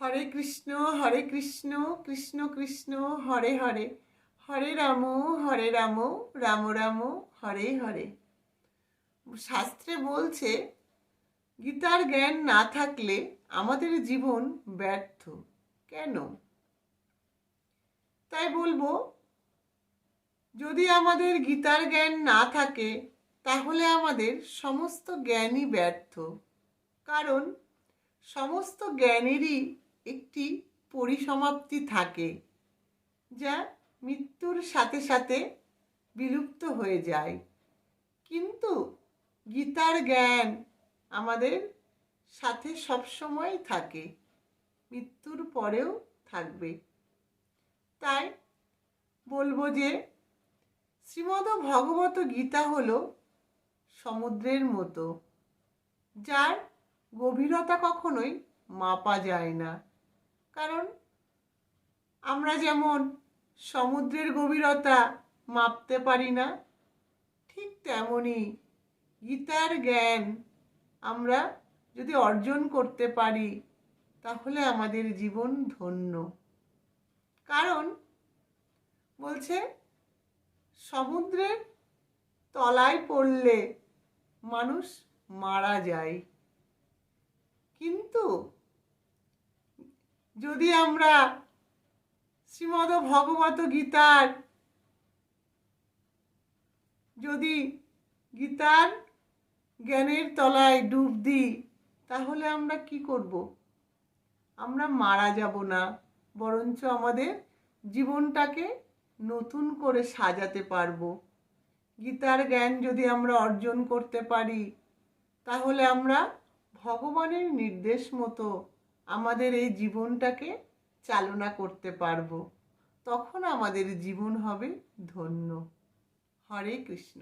হরে কৃষ্ণ হরে কৃষ্ণ কৃষ্ণ কৃষ্ণ, হরে হরে। হরে রাম হরে রাম রাম রাম, হরে হরে। শাস্ত্রে বলছে, গীতার জ্ঞান না থাকলে আমাদের জীবন ব্যর্থ। কেন? তাই বলব, যদি আমাদের গীতার জ্ঞান না থাকে, তাহলে আমাদের সমস্ত জ্ঞানই ব্যর্থ। কারণ, সমস্ত জ্ঞানেরই একটি পরিসমাপ্তি থাকে, যা মৃত্যুর সাথে সাথে বিলুপ্ত হয়ে যায়। কিন্তু গীতার জ্ঞান আমাদের সাথে সবসময় থাকে, মৃত্যুর পরেও থাকবে। তাই বলব যে, শ্রীমদ ভগবত গীতা হলো সমুদ্রের মতো, যার গভীরতা কখনোই মাপা যায় না। কারণ আমরা যেমন সমুদ্রের গভীরতা মাপতে পারি না, ঠিক তেমনই গীতার জ্ঞান আমরা যদি অর্জন করতে পারি, তাহলে আমাদের জীবন ধন্য। কারণ বলছে, সমুদ্রের তলায় পড়লে মানুষ মারা যায়। কিন্তু যদি আমরা শ্রীমদ ভগবত গীতার, যদি গীতার জ্ঞানের তলায় ডুব দিই, তাহলে আমরা কি করব? আমরা মারা যাব না, বরঞ্চ আমাদের জীবনটাকে নতুন করে সাজাতে পারব। গীতার জ্ঞান যদি আমরা অর্জন করতে পারি, তাহলে আমরা ভগবানের নির্দেশ মতো আমাদের এই জীবনটাকে চালনা করতে পারব। তখন আমাদের জীবন হবে ধন্য। হরে কৃষ্ণ।